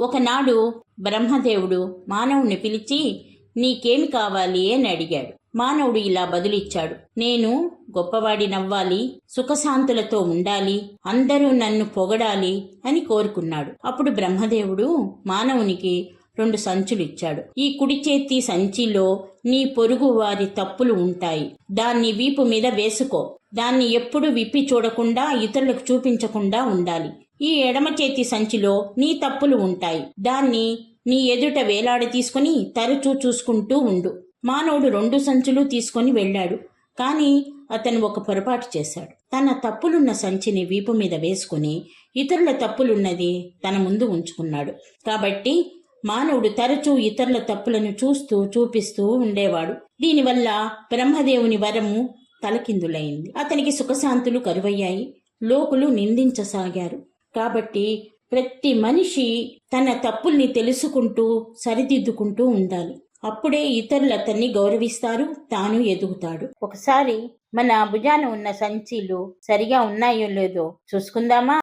ఒకనాడు బ్రహ్మదేవుడు మానవుణ్ణి పిలిచి నీకేమి కావాలి? అని అడిగాడు. మానవుడు ఇలా బదులిచ్చాడు. నేను గొప్పవాడినవ్వాలి సుఖశాంతులతో ఉండాలి అందరూ నన్ను పొగడాలి అని కోరుకున్నాడు. అప్పుడు బ్రహ్మదేవుడు మానవునికి రెండు సంచులు ఇచ్చాడు ఈ కుడి చేతి సంచిలో నీ పొరుగు వారి తప్పులు ఉంటాయి. దాన్ని వీపు మీద వేసుకో. దాన్ని ఎప్పుడు విప్పి చూడకుండా ఇతరులకు చూపించకుండా ఉండాలి. ఈ ఎడమ చేతి సంచిలో నీ తప్పులు ఉంటాయి. దాన్ని నీ ఎదుట వేలాడ తీసుకుని తరచూ చూసుకుంటూ ఉండు. మానవుడు రెండు సంచులు తీసుకొని వెళ్ళాడు. కానీ అతను ఒక పొరపాటు చేశాడు. తన తప్పులున్న సంచిని వీపు మీద వేసుకుని ఇతరుల తప్పులున్నది తన ముందు ఉంచుకున్నాడు. కాబట్టి మానవుడు తరచూ ఇతరుల తప్పులను చూస్తూ చూపిస్తూ ఉండేవాడు. దీనివల్ల బ్రహ్మదేవుని వరము తలకిందులైంది. అతనికి సుఖశాంతులు కరువయ్యాయి. లోకులు నిందించసాగారు. కాబట్టి ప్రతి మనిషి తన తప్పుల్ని తెలుసుకుంటూ సరిదిద్దుకుంటూ ఉండాలి. అప్పుడే ఇతరులు అతన్ని గౌరవిస్తారు తాను ఎదుగుతాడు. ఒకసారి మన భుజాన ఉన్న సంచీలు సరిగా ఉన్నాయో లేదో చూసుకుందామా?